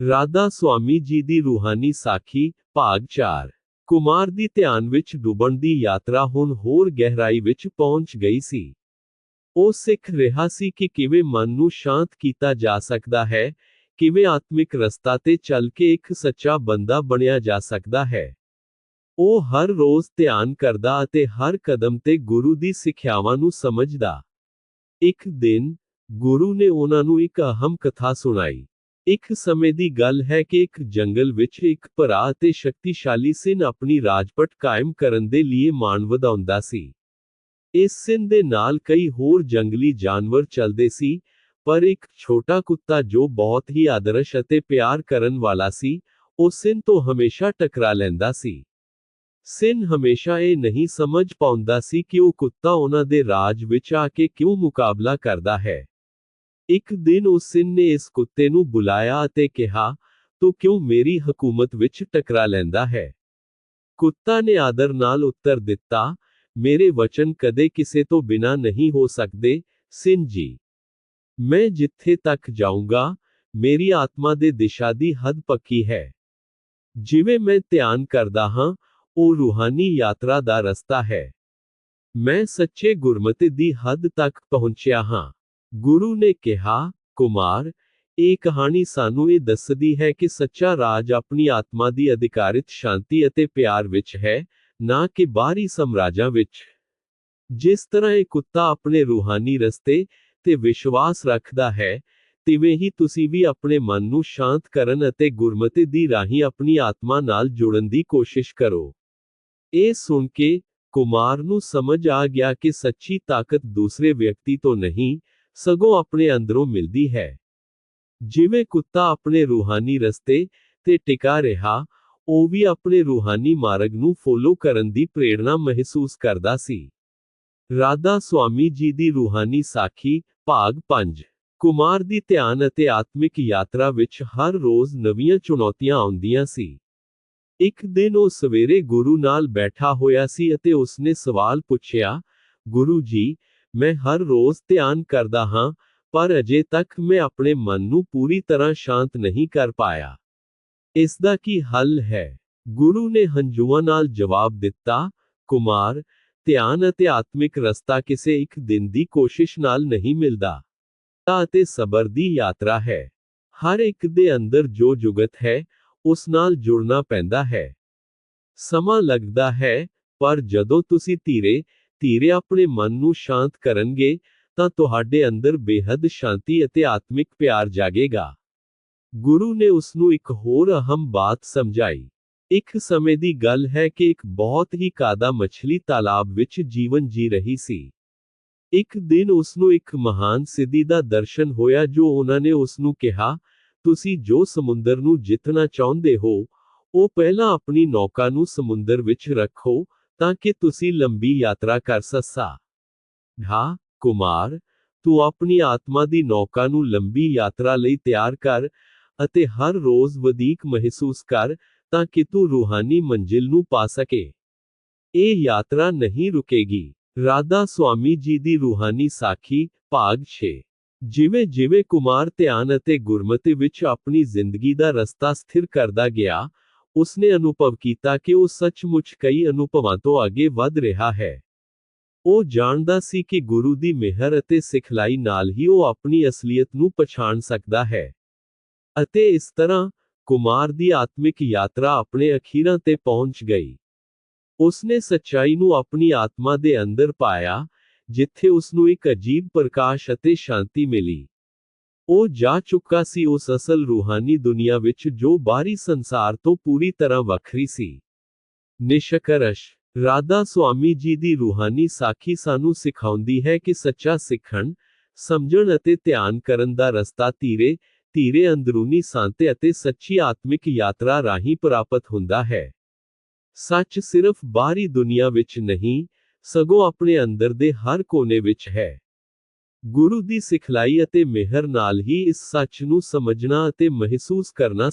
ਰਾਧਾ ਸੁਆਮੀ ਜੀ ਦੀ ਰੂਹਾਨੀ ਸਾਖੀ ਭਾਗ 4 ਕੁਮਾਰ ਦੀ ਧਿਆਨ ਵਿੱਚ ਡੁੱਬਣ ਦੀ ਯਾਤਰਾ ਹੁਣ ਹੋਰ ਗਹਿਰਾਈ ਵਿੱਚ ਪਹੁੰਚ ਗਈ ਸੀ ਉਹ ਸਿੱਖ ਰਿਹਾ ਸੀ ਕਿ ਕਿਵੇਂ ਮਨ ਨੂੰ ਸ਼ਾਂਤ ਕੀਤਾ ਜਾ ਸਕਦਾ ਹੈ ਕਿਵੇਂ ਆਤਮਿਕ ਰਸਤਾ ਤੇ ਚੱਲ ਕੇ ਇੱਕ ਸੱਚਾ ਬੰਦਾ ਬਣਿਆ ਜਾ ਸਕਦਾ ਹੈ ਉਹ ਹਰ ਰੋਜ਼ ਧਿਆਨ ਕਰਦਾ ਅਤੇ ਹਰ ਕਦਮ ਤੇ ਗੁਰੂ ਦੀ ਸਿੱਖਿਆਵਾਂ ਨੂੰ ਸਮਝਦਾ ਇੱਕ ਦਿਨ ਗੁਰੂ ਨੇ ਉਹਨਾਂ ਨੂੰ ਇੱਕ ਅਹਮ ਕਥਾ ਸੁਣਾਈ ਇੱਕ ਸਮੇਂ ਦੀ ਗੱਲ ਹੈ ਕਿ ਇੱਕ ਜੰਗਲ ਵਿੱਚ ਇੱਕ ਭਰਾ ਅਤੇ ਸ਼ਕਤੀਸ਼ਾਲੀ ਸਿੰਘ ਆਪਣੀ ਰਾਜਪਟ ਕਾਇਮ ਕਰਨ ਦੇ ਲਈ ਮਾਣ ਵਧਾਉਂਦਾ ਸੀ ਇਸ ਸਿੰਘ ਦੇ ਨਾਲ ਕਈ ਹੋਰ ਜੰਗਲੀ ਜਾਨਵਰ ਚੱਲਦੇ ਸੀ ਪਰ ਇੱਕ ਛੋਟਾ ਕੁੱਤਾ ਜੋ ਬਹੁਤ ਹੀ ਆਦਰਸ਼ ਅਤੇ ਪਿਆਰ ਕਰਨ ਵਾਲਾ ਸੀ ਉਹ ਸਿੰਘ ਤੋਂ ਹਮੇਸ਼ਾ ਟਕਰਾ ਲੈਂਦਾ ਸੀ ਸਿੰਘ ਹਮੇਸ਼ਾ ਇਹ ਨਹੀਂ ਸਮਝ ਪਾਉਂਦਾ ਸੀ ਕਿ ਉਹ ਕੁੱਤਾ ਉਹਨਾਂ ਦੇ ਰਾਜ ਵਿੱਚ ਆ ਕੇ ਕਿਉਂ ਮੁਕਾਬਲਾ ਕਰਦਾ ਹੈ ਇੱਕ ਦਿਨ ਉਸ ਸਿੰਘ ਨੇ ਇਸ ਕੁੱਤੇ ਨੂੰ ਬੁਲਾਇਆ ਅਤੇ ਕਿਹਾ ਤੂੰ ਕਿਉਂ ਮੇਰੀ ਹਕੂਮਤ ਵਿੱਚ ਟਕਰਾ ਲੈਂਦਾ ਹੈ ਕੁੱਤਾ ਨੇ ਆਦਰ ਨਾਲ ਉੱਤਰ ਦਿੱਤਾ ਮੇਰੇ ਵਚਨ ਕਦੇ ਕਿਸੇ ਤੋਂ ਬਿਨਾ ਨਹੀਂ ਹੋ ਸਕਦੇ ਸਿੰਘ ਜੀ ਮੈਂ ਜਿੱਥੇ ਤੱਕ ਜਾਊਂਗਾ ਮੇਰੀ ਆਤਮਾ ਦੇ ਦਿਸ਼ਾ ਦੀ ਹੱਦ ਪੱਕੀ ਹੈ ਜਿਵੇਂ ਮੈਂ ਧਿਆਨ ਕਰਦਾ ਹਾਂ ਉਹ ਰੂਹਾਨੀ ਯਾਤਰਾ ਦਾ ਰਸਤਾ ਹੈ ਮੈਂ ਸੱਚੇ ਗੁਰਮਤਿ ਦੀ ਹੱਦ ਤੱਕ ਪਹੁੰਚਿਆ ਹਾਂ ਗੁਰੂ ਨੇ ਕਿਹਾ ਕੁਮਾਰ ਇਹ ਕਹਾਣੀ ਸਾਨੂੰ ਇਹ ਦੱਸਦੀ ਹੈ ਕਿ ਸੱਚਾ ਰਾਜ ਆਪਣੀ ਆਤਮਾ ਦੀ ਅਧਿਕਾਰਿਤ ਸ਼ਾਂਤੀ ਅਤੇ ਪਿਆਰ ਵਿੱਚ ਹੈ ਨਾ ਕਿ ਬਾਹਰੀ ਸਮਰਾਜਾਂ ਵਿੱਚ ਜਿਸ ਤਰ੍ਹਾਂ ਇਹ ਕੁੱਤਾ ਆਪਣੇ ਰੂਹਾਨੀ ਰਸਤੇ ਤੇ ਵਿਸ਼ਵਾਸ ਰੱਖਦਾ ਹੈ ਤਿਵੇਂ ਹੀ ਤੁਸੀਂ ਵੀ ਆਪਣੇ ਮਨ ਨੂੰ ਸ਼ਾਂਤ ਕਰਨ ਅਤੇ ਗੁਰਮਤਿ ਦੀ ਰਾਹੀਂ ਆਪਣੀ ਆਤਮਾ ਨਾਲ ਜੁੜਨ ਦੀ ਕੋਸ਼ਿਸ਼ ਕਰੋ ਇਹ ਸੁਣ ਕੇ ਕੁਮਾਰ ਨੂੰ ਸਮਝ ਆ ਗਿਆ ਕਿ ਸੱਚੀ ਤਾਕਤ ਦੂਸਰੇ ਵਿਅਕਤੀ ਤੋਂ ਨਹੀਂ ਸਗੋਂ ਆਪਣੇ ਅੰਦਰੋਂ ਮਿਲਦੀ ਹੈ ਜਿਵੇਂ ਕੁੱਤਾ ਆਪਣੇ ਰੂਹਾਨੀ ਰਸਤੇ ਤੇ ਟਿਕਾ ਰਿਹਾ ਉਹ ਵੀ ਆਪਣੇ ਰੂਹਾਨੀ ਮਾਰਗ ਨੂੰ ਫੋਲੋ ਕਰਨ ਦੀ ਪ੍ਰੇਰਣਾ ਮਹਿਸੂਸ ਕਰਦਾ ਸੀ ਰਾਧਾ ਸੁਆਮੀ ਜੀ ਦੀ ਰੂਹਾਨੀ ਸਾਖੀ ਭਾਗ 5 ਕੁਮਾਰ ਦੀ ਧਿਆਨ ਅਤੇ ਆਤਮਿਕ ਯਾਤਰਾ ਵਿੱਚ ਹਰ ਰੋਜ਼ ਨਵੀਆਂ ਚੁਣੌਤੀਆਂ ਆਉਂਦੀਆਂ ਸੀ ਇੱਕ ਦਿਨ ਉਹ ਸਵੇਰੇ ਗੁਰੂ ਨਾਲ ਬੈਠਾ ਹੋਇਆ ਸੀ ਅਤੇ ਉਸਨੇ ਸਵਾਲ ਪੁੱਛਿਆ ਗੁਰੂ ਜੀ ਮੈਂ ਹਰ ਰੋਜ਼ ਧਿਆਨ ਕਰਦਾ ਹਾਂ ਪਰ ਅਜੇ ਤੱਕ ਮੈਂ ਆਪਣੇ ਮਨ ਨੂੰ ਪੂਰੀ ਤਰ੍ਹਾਂ ਸ਼ਾਂਤ ਨਹੀਂ ਕਰ ਪਾਇਆ ਇਸ ਦਾ ਕੀ ਹੱਲ ਹੈ ਗੁਰੂ ਨੇ ਹੰਝੂਆਂ ਨਾਲ ਜਵਾਬ ਦਿੱਤਾ ਕੁਮਾਰ ਧਿਆਨ ਅਤੇ ਆਤਮਿਕ ਰਸਤਾ ਕਿਸੇ ਇੱਕ ਦਿਨ ਦੀ ਕੋਸ਼ਿਸ਼ ਨਾਲ ਨਹੀਂ ਮਿਲਦਾ ਅਤੇ ਸਬਰ ਦੀ ਯਾਤਰਾ ਹੈ ਹਰ ਇੱਕ ਦੇ ਅੰਦਰ ਜੋ ਜੁਗਤ ਹੈ ਉਸ ਨਾਲ ਜੁੜਨਾ ਪੈਂਦਾ ਹੈ ਸਮਾਂ ਲੱਗਦਾ ਹੈ ਪਰ ਜਦੋਂ ਤੁਸੀਂ ਧੀਰੇ ਧੀਰੇ ਆਪਣੇ ਮਨ ਨੂੰ ਸ਼ਾਂਤ ਕਰਨਗੇ ਤਾਂ ਤੁਹਾਡੇ ਅੰਦਰ ਬੇਹੱਦ ਸ਼ਾਂਤੀ ਅਤੇ ਆਤਮਿਕ ਪਿਆਰ ਜਾਗੇਗਾ ਗੁਰੂ ਨੇ ਉਸ ਨੂੰ ਇੱਕ ਹੋਰ ਅਹਮ ਬਾਤ ਸਮਝਾਈ ਇੱਕ ਸਮੇਂ ਦੀ ਗੱਲ ਹੈ ਕਿ ਇੱਕ ਬਹੁਤ ਹੀ ਕਾਦਾ ਮੱਛਲੀ ਤਾਲਾਬ ਵਿੱਚ ਜੀਵਨ ਜੀ ਰਹੀ ਸੀ ਇੱਕ ਦਿਨ ਉਸ ਨੂੰ ਇੱਕ ਮਹਾਨ ਸਿੱਧੀ ਦਾ ਦਰਸ਼ਨ ਹੋਇਆ ਜੋ ਉਹਨਾਂ ਨੇ ਉਸ ਨੂੰ ਕਿਹਾ ਤੁਸੀਂ ਜੋ ਸਮੁੰਦਰ ਨੂੰ ਜਿੱਤਣਾ ਚਾਹੁੰਦੇ ਹੋ ਉਹ ਪਹਿਲਾਂ ਆਪਣੀ ਨੌਕਾ ਨੂੰ ਸਮੁੰਦਰ ਵਿੱਚ ਰੱਖੋ ਤਾਂ ਕਿ ਤੁਸੀਂ ਲੰਬੀ ਯਾਤਰਾ ਕਰ ਸਕਾ ਹਾਂ ਕੁਮਾਰ ਤੂੰ ਆਪਣੀ ਆਤਮਾ ਦੀ ਨੌਕਾ ਨੂੰ ਲੰਬੀ ਯਾਤਰਾ ਲਈ ਤਿਆਰ ਕਰ ਅਤੇ ਹਰ ਰੋਜ਼ ਵਧੇਕ ਮਹਿਸੂਸ ਕਰ ਤਾਂ ਕਿ ਤੂੰ ਰੂਹਾਨੀ ਮੰਜ਼ਿਲ ਨੂੰ ਪਾ ਸਕੇ ਇਹ ਯਾਤਰਾ ਨਹੀਂ ਰੁਕੇਗੀ ਰਾਧਾ ਸੁਆਮੀ ਜੀ ਦੀ ਰੂਹਾਨੀ ਸਾਖੀ ਭਾਗ 6 ਜਿਵੇਂ ਜਿਵੇਂ ਕੁਮਾਰ ਧਿਆਨ ਅਤੇ ਗੁਰਮਤਿ ਵਿੱਚ ਆਪਣੀ ਜ਼ਿੰਦਗੀ ਦਾ ਰਸਤਾ ਸਥਿਰ ਕਰਦਾ ਗਿਆ ਉਸਨੇ ਅਨੁਭਵ ਕੀਤਾ ਕਿ ਉਹ ਸੱਚਮੁੱਚ ਕਈ ਅਨੁਭਵਾਂ ਤੋਂ ਅੱਗੇ ਵਧ ਰਿਹਾ ਹੈ ਉਹ ਜਾਣਦਾ ਸੀ ਕਿ ਗੁਰੂ ਦੀ ਮਿਹਰ ਅਤੇ ਸਿਖਲਾਈ ਨਾਲ ਹੀ ਉਹ ਆਪਣੀ ਅਸਲੀਅਤ ਨੂੰ ਪਛਾਣ ਸਕਦਾ ਹੈ ਅਤੇ ਇਸ ਤਰ੍ਹਾਂ ਕੁਮਾਰ ਦੀ ਆਤਮਿਕ ਯਾਤਰਾ ਆਪਣੇ ਅਖੀਰਾਂ ਤੇ ਪਹੁੰਚ ਗਈ ਉਸਨੇ ਸੱਚਾਈ ਨੂੰ ਆਪਣੀ ਆਤਮਾ ਦੇ ਅੰਦਰ ਪਾਇਆ ਜਿੱਥੇ ਉਸ ਨੂੰ ਇੱਕ ਅਜੀਬ ਪ੍ਰਕਾਸ਼ ਅਤੇ ਸ਼ਾਂਤੀ ਮਿਲੀ ਉਹ ਜਾ ਚੁੱਕਾ ਸੀ ਉਸ ਅਸਲ ਰੂਹਾਨੀ ਦੁਨੀਆ ਵਿੱਚ ਜੋ ਬਾਹਰੀ ਸੰਸਾਰ ਤੋਂ ਪੂਰੀ ਤਰ੍ਹਾਂ ਵੱਖਰੀ ਸੀ ਨਿਸ਼ਕਰਸ਼ ਰਾਧਾ ਸੁਆਮੀ ਜੀ ਦੀ ਰੂਹਾਨੀ ਸਾਖੀ ਸਾਨੂੰ ਸਿਖਾਉਂਦੀ ਹੈ ਕਿ ਸੱਚਾ ਸਿੱਖਣ ਸਮਝਣ ਅਤੇ ਧਿਆਨ ਕਰਨ ਦਾ ਰਸਤਾ ਧੀਰੇ ਧੀਰੇ ਅੰਦਰੂਨੀ ਸ਼ਾਂਤੀ ਅਤੇ ਸੱਚੀ ਆਤਮਿਕ ਯਾਤਰਾ ਰਾਹੀਂ ਪ੍ਰਾਪਤ ਹੁੰਦਾ ਹੈ ਸੱਚ ਸਿਰਫ ਬਾਹਰੀ ਦੁਨੀਆ ਵਿੱਚ ਨਹੀਂ ਸਗੋਂ ਆਪਣੇ ਅੰਦਰ ਦੇ ਹਰ ਕੋਨੇ ਵਿੱਚ ਹੈ ਗੁਰੂ ਦੀ ਸਿਖਲਾਈ ਅਤੇ ਮਿਹਰ ਨਾਲ ਹੀ ਇਸ ਸੱਚ ਨੂੰ ਸਮਝਣਾ ਅਤੇ ਮਹਿਸੂਸ ਕਰਨਾ